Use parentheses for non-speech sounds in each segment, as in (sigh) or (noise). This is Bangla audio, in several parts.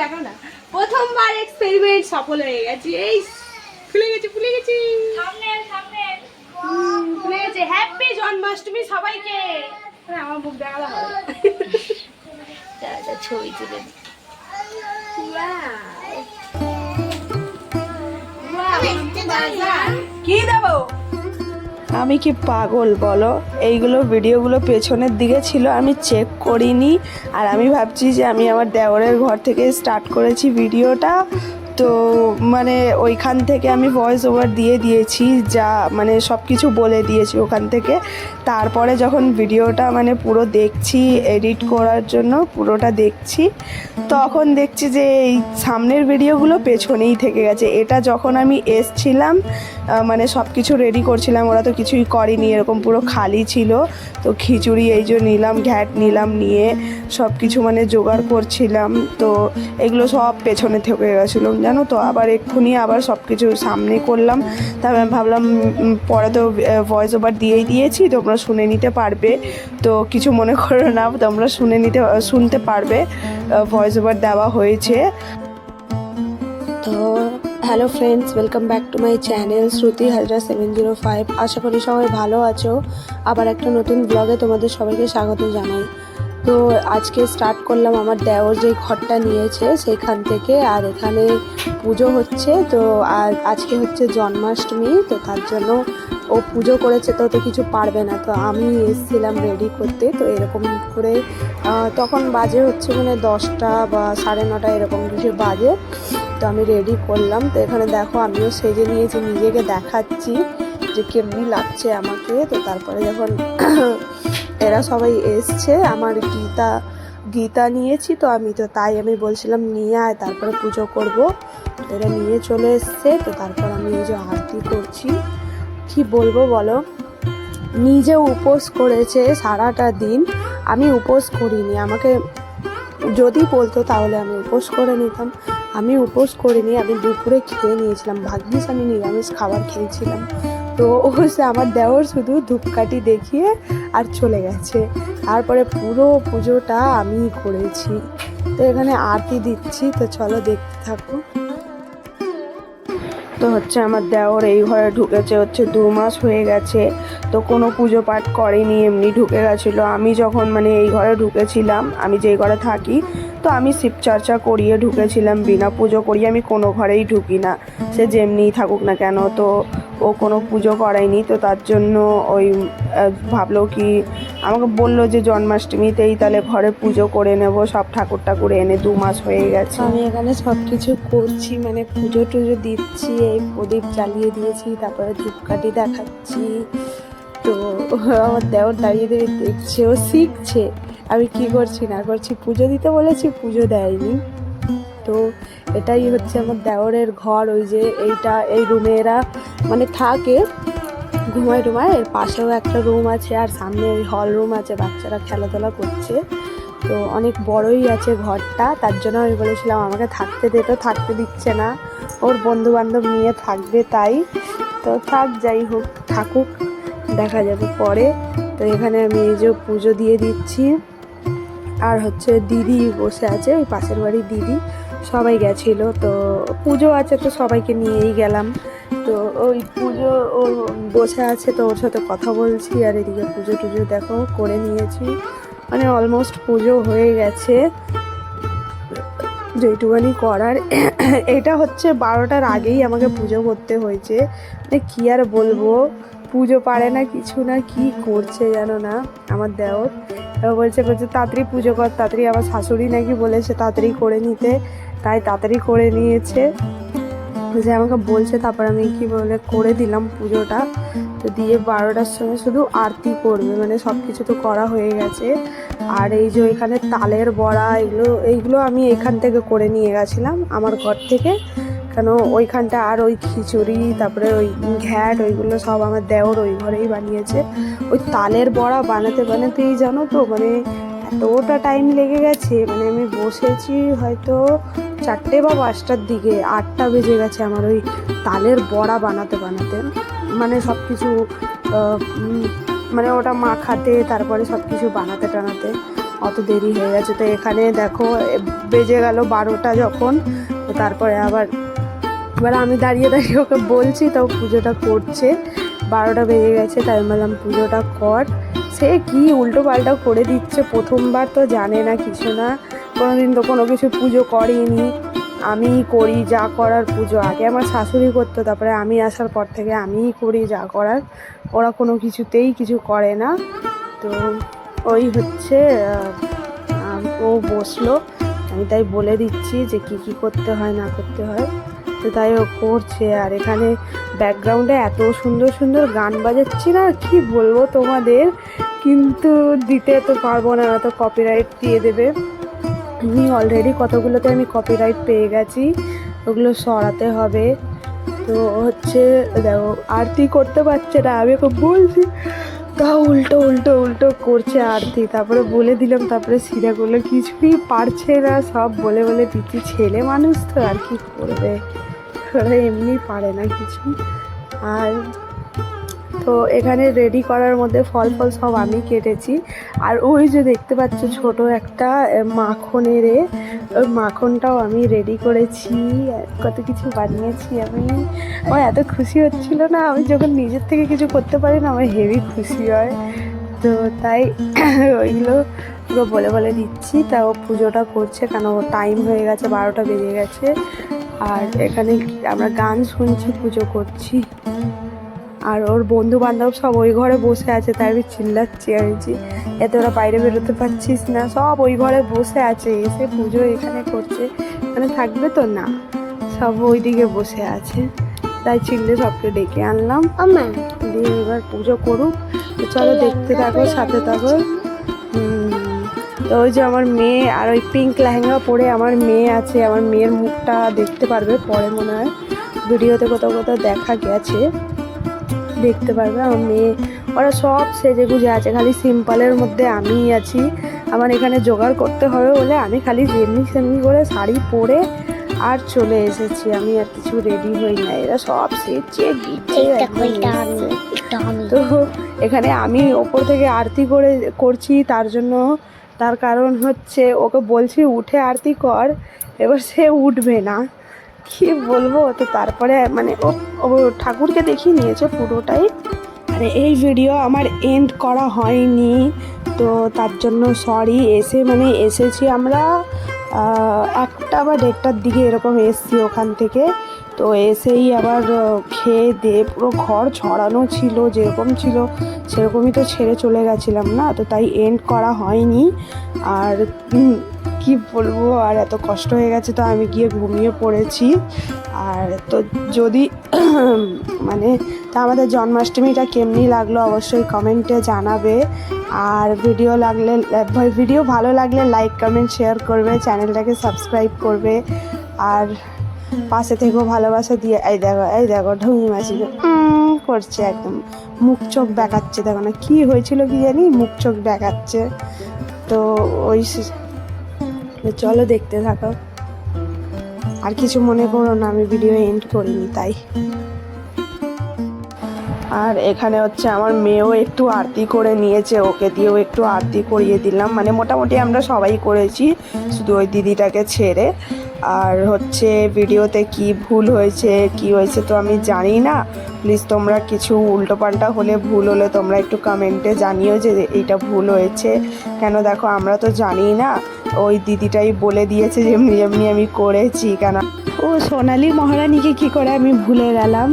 দেখো না প্রথমবার এক্সপেরিমেন্ট সফল হয়ে গেছে। এই ফুলে গেছে ফুলে গেছে। ফুলে গেছে। হ্যাপি জন্মাষ্টমী সবাইকে। আমার মুখ দেখালে হবে ছবি তুলে কি দেবো? আমি কি পাগল, বলো? এইগুলো ভিডিওগুলো পেছনের দিকে ছিল, আমি চেক করিনি। আর আমি ভাবছি যে আমি আমার দেওরের ঘর থেকে স্টার্ট করেছি ভিডিওটা। তো মানে ওইখান থেকে আমি ভয়েস ওভার দিয়ে দিয়েছি, যা মানে সব কিছু বলে দিয়েছি ওখান থেকে। তারপরে যখন ভিডিওটা মানে পুরো দেখছি এডিট করার জন্য পুরোটা দেখছি, তখন দেখছি যে এই সামনের ভিডিওগুলো পেছনেই থেকে গেছে। এটা যখন আমি এসছিলাম মানে সব কিছু রেডি করছিলাম, ওরা তো কিছুই করেনি, এরকম পুরো খালি ছিল। তো খিচুড়ি এই যে নিলাম, ঘ্যাট নিলাম নিয়ে সব কিছু মানে জোগাড় করছিলাম। তো এগুলো সব পেছনে থেকে গেছিল। জানো তো, আবার এক্ষুনি আবার সব কিছু সামনে করলাম। তারপর ভাবলাম পরে তো ভয়েস ওভার দিয়েই দিয়েছি, তোমরা শুনে নিতে পারবে। তো কিছু মনে করো না, তোমরা শুনে নিতে, শুনতে পারবে ভয়েস ওভার দেওয়া হয়েছে। তো hello friends welcome back to my channel Shruti Hazra seven zero five আশা করি সবাই ভালো আছো। আবার একটা নতুন ব্লগে তোমাদের সবাইকে স্বাগত জানাই। তো আজকে স্টার্ট করলাম আমার দেওর যে ঘরটা নিয়েছে সেইখান থেকে, আর এখানে পুজো হচ্ছে। তো আর আজকে হচ্ছে জন্মাষ্টমী, তো তার জন্য ও পুজো করেছে, তো তো কিছু পারবে না। তো আমি এসেছিলাম রেডি করতে, তো এরকম করে তখন বাজে হচ্ছে মানে দশটা বা সাড়ে নটা এরকম কিছু বাজে। তো আমি রেডি করলাম। তো এখানে দেখো আমিও সেজে নিয়েছি, নিজেকে দেখাচ্ছি যে কেমনি লাগছে আমাকে। তো তারপরে যখন এরা সবাই এসছে, আমার গীতা গীতা নিয়েছি তো আমি তো তাই আমি বলছিলাম নিয়ে আয়, তারপরে পুজো করব। এরা নিয়ে চলে এসছে, তো তারপর আমি এই যে আরতি করছি। কি বলব বলো? নিজে উপোস করেছে সারাটা দিন, আমি উপোস করিনি, আমাকে যদি বলতো তাহলে আমি উপোস করে নিতাম। আমি উপোস করিনি, আমি দুপুরে খেয়ে নিয়েছিলাম, ভাগ্যিস আমি নিরামিষ খাবার খেয়েছিলাম। তো সে আমার দেওর শুধু ধূপকাঠি দেখিয়ে আর চলে গেছে। তারপরে পুরো পুজোটা আমি করেছি। তো এখানে আরতি দিচ্ছি, তো চলো দেখতে থাকো। তো হচ্ছে আমার দেওর এই ঘরে ঢুকেছে, হচ্ছে দু মাস হয়ে গেছে, তো কোনো পুজো পাঠ করেনি, এমনি ঢুকে গেছিল। আমি যখন মানে এই ঘরে ঢুকেছিলাম, আমি যেই ঘরে থাকি, তো আমি শিবচর্চা করিয়ে ঢুকেছিলাম, বিনা পুজো করিয়ে আমি কোনো ঘরেই ঢুকি না। সে যেমনিই থাকুক না কেন, তো ও কোনো পুজো করায়নি তো তার জন্য ওই ভাবলো কি আমাকে বলল যে জন্মাষ্টমীতেই তাহলে ঘরে পুজো করে নেব, সব ঠাকুর ঠাকুর এনে দু মাস হয়ে গেছে। আমি এখানে সব কিছু করছি মানে পুজো টুজো দিচ্ছি, এই প্রদীপ জ্বালিয়ে দিয়েছি, তারপরে ধূপকাঠি দেখাচ্ছি। তো আমার দেওর দাঁড়িয়ে দাঁড়িয়ে দেখছে, ও শিখছে। আমি কি করছি, না করছি, পুজো দিতে বলেছি, পুজো দেয়নি। তো এটাই হচ্ছে আমার দেওরের ঘর, ওই যে এইটা, এই রুমে এরা মানে থাকে। ঘুমায় টুমায় এর পাশেও একটা রুম আছে আর সামনে ওই হল রুম আছে, বাচ্চারা খেলাধুলা করছে। তো অনেক বড়ই আছে ঘরটা, তার জন্য আমি বলেছিলাম আমাকে থাকতে দে, তো থাকতে দিচ্ছে না। ওর বন্ধু বান্ধব নিয়ে থাকবে তাই। তো থাক, যাই হোক, থাকুক, দেখা যাবে পরে। তো এখানে আমি এই যে পুজো দিয়ে দিচ্ছি। আর হচ্ছে দিদি বসে আছে, ওই পাশের বাড়ির দিদি, সবাই গেছিল। তো পুজো আছে, তো সবাইকে নিয়েই গেলাম। তো ওই পুজো ও বসে আছে তো ওর সাথে কথা বলছি আর এদিকে পুজো টুজো দেখো করে নিয়েছি। মানে অলমোস্ট পুজো হয়ে গেছে। যেটুকানি করার। এটা হচ্ছে বারোটার আগেই আমাকে পুজো করতে হয়েছে। মানে কী আর বলব? পুজো পারে না কিছু না, কি করছে জানো না? আমার দেওর। বলছে বলছে, তাড়াতাড়ি পুজো কর, তাড়াতাড়ি আমার শাশুড়ি নাকি বলেছে তাড়াতাড়ি করে নিতে। তাই তাড়াতাড়ি করে নিয়েছে। যে আমাকে বলছে, তারপর আমি কি বলে করে দিলাম পুজোটা। তো দিয়ে বারোটার সময় শুধু আরতি করবে মানে সব কিছু তো করা হয়ে গেছে। আর এই যে এখানে তালের বড়া, এগুলো, এইগুলো আমি এখান থেকে করে নিয়ে গেছিলাম আমার ঘর থেকে। কেন ওইখানটা আর ওই খিচুড়ি, তারপরে ওই ঘ্যাট, ওইগুলো সব আমার দেওর ওই ঘরেই বানিয়েছে। ওই তালের বড়া বানাতে বানাতেই জানো তো মানে এতটা টাইম লেগে গেছে মানে আমি বসেছি হয়তো চারটে বা পাঁচটার দিকে, আটটা বেজে গেছে আমার ওই তালের বড়া বানাতে বানাতে মানে সব কিছু মানে ওটা মাখাতে, তারপরে সব কিছু বানাতে টানাতে, অত দেরি হয়ে গেছে। তো এখানে দেখো বেজে গেল বারোটা যখন তারপরে আবার, এবার আমি দাঁড়িয়ে দাঁড়িয়ে ওকে বলছি তাও পুজোটা করছে। বারোটা বেজে গেছে, তাই বললাম, পুজোটা কর। সে কি উল্টো পাল্টা করে দিচ্ছে? প্রথমবার তো জানে না কিছু না কোনোদিন তো কোনো কিছু পুজো করেনি। আমি করি যা করার পুজো। আগে আমার শাশুড়ি করতো, তারপরে আমি আসার পর থেকে আমিই করি যা করার। ওরা কোনো কিছুতেই কিছু করে না। তো ওই হচ্ছে ও বসল। আমি তাই বলে দিচ্ছি যে কি কি করতে হয়, না করতে হয়। তো তাই ও করছে। আর এখানে ব্যাকগ্রাউন্ডে এত সুন্দর সুন্দর গান বাজাচ্ছি না, কি বলব তোমাদের? কিন্তু দিতে তো পারব না, তো কপিরাইট দিয়ে দেবে। আমি অলরেডি কতগুলোতে আমি কপিরাইট পেয়ে গেছি, ওগুলো সরাতে হবে। তো হচ্ছে, দেখো আরতি করতে পারছে না, আমি ওকে বলছি, তা উল্টো উল্টো উল্টো করছে আরতি। তারপরে বলে দিলাম, তারপরে সিধা করল কিছুই পারছে না, সব বলে বলে দিচ্ছি, ছেলে মানুষ তো আর কি করবে? ওরা এমনি পারে না কিছু। আর তো এখানে রেডি করার মধ্যে ফল ফল সব আমি কেটেছি। আর ওই যে দেখতে পাচ্ছ ছোট একটা মাখনের ওই মাখনটাও আমি রেডি করেছি। কত কিছু বানিয়েছি আমি। ও এত খুশি হচ্ছিল না, আমি যখন নিজের থেকে কিছু করতে পারি না, আমার হেভি খুশি হয়। তো তাই (clears throat) ওইগুলো পুরো বলে বলে দিচ্ছি। তা ও পুজোটা করছে কেন? টাইম হয়ে গেছে, বারোটা বেজে গেছে। আর এখানে আমরা গান শুনছি, পুজো করছি। আর ওর বন্ধু বান্ধব সব ওই ঘরে বসে আছে তাই আমি চিল্লাচ্ছি আমি যে এত ওরা বাইরে বেরোতে পারছিস না সব ওই ঘরে বসে আছে এসে পুজো এখানে করছে এখানে থাকবে তো না সব ওইদিকে বসে আছে তাই চিল্লে সবকে ডেকে আনলাম আমার দিয়ে এবার পুজো করুক চলো দেখতে থাকো সাথে থাকো তো ওই যে আমার মেয়ে আর ওই পিঙ্ক লেহেঙ্গা পরে আমার মেয়ে আছে আমার মেয়ের মুখটা দেখতে পারবে পরে মনে হয় ভিডিওতে কোথাও কোথাও দেখা গেছে দেখতে পারবে আমার মেয়ে। ওরা সব সেজে গুজে আছে খালি সিম্পলের মধ্যে আমিই আছি। আমার এখানে জোগাড় করতে হবে বলে আমি খালি যেমনি সেমনি করে শাড়ি পরে আর চলে এসেছি। আমি আর কিছু রেডি হই না এরা সব আমি। এটা আমি। তো এখানে আমি ওপর থেকে আরতি করে করছি তার জন্য তার কারণ হচ্ছে ওকে বলছি উঠে আরতি কর। এবার সে উঠবে না। কি বলব? তো তারপরে মানে ও ঠাকুরকে দেখিয়ে নিয়েছে পুরোটাই। মানে এই ভিডিও আমার এন্ড করা হয়নি, তো তার জন্য সরি এসে মানে এসেছি আমরা একটা বা দেড়টার দিকে এরকম এসছি ওখান থেকে। তো এসেই আবার খেয়ে দিয়ে পুরো ঘর ছড়ানো ছিল, যেরকম ছিল, সেরকমই তো ছেড়ে চলে গেছিলাম না? তো তাই এন্ড করা হয়নি। আর কি বলব, আর এত কষ্ট হয়ে গেছে তো আমি গিয়ে ঘুমিয়ে পড়েছি। আর তো যদি (clears throat) মানে তা আমাদের জন্মাষ্টমীটা কেমনি লাগল অবশ্যই কমেন্টে জানাবে। আর ভিডিও লাগলে ভিডিও ভালো লাগলে লাইক কমেন্ট শেয়ার করবে চ্যানেলটাকে সাবস্ক্রাইব করবে। আর পাশে থেকেও ভালোবাসা দিয়ে, এই দেখো এই দেখো ঢুমি মাসি করছে একদম। মুখ চোখ দেখাচ্ছে দেখো না কী হয়েছিল কি জানি, মুখ চোখ দেখাচ্ছে তো ওই চলো দেখতে থাকো। আর কিছু মনে করো না, আমি ভিডিও এন্ড করিনি, তাই। আর এখানে হচ্ছে আমার মেয়েও একটু আরতি করে নিয়েছে, ওকে দিয়েও একটু আরতি করিয়ে দিলাম। মানে মোটামুটি আমরা সবাই করেছি, শুধু ওই দিদিটাকে ছেড়ে। আর হচ্ছে ভিডিওতে কি ভুল হয়েছে, কি হয়েছে তো আমি জানি না। প্লিজ তোমরা কিছু উল্টোপাল্টা হলে ভুল হলে তোমরা একটু কমেন্টে জানিও যে এটা ভুল হয়েছে। কেন দেখো, আমরা তো জানি না। ওই দিদিটাই বলে দিয়েছে যেমনি যেমনি আমি করেছি, কেন? ও সোনালি মহারানীকে কি করে আমি ভুলে গেলাম?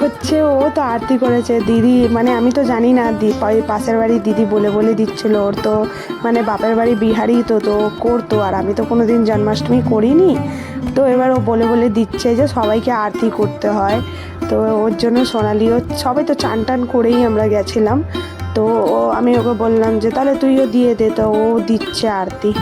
হচ্ছে ও তো আরতি করেছে, দিদি মানে আমি তো জানি না পা- পাশের বাড়ি দিদি বলে বলে দিচ্ছিল, ওর তো মানে বাপের বাড়ি বিহারি তো তো করতো, আর আমি তো কোনো দিন জন্মাষ্টমী করিনি। তো এবার ও বলে বলে দিচ্ছে যে সবাইকে আরতি করতে হয়, তো ওর জন্য সোনালিও সবাই তো চান টান করেই আমরা গেছিলাম। তো আমি ওকে বললাম যে, তাহলে তুইও দিয়ে দে। তো ও দিচ্ছে আরতি।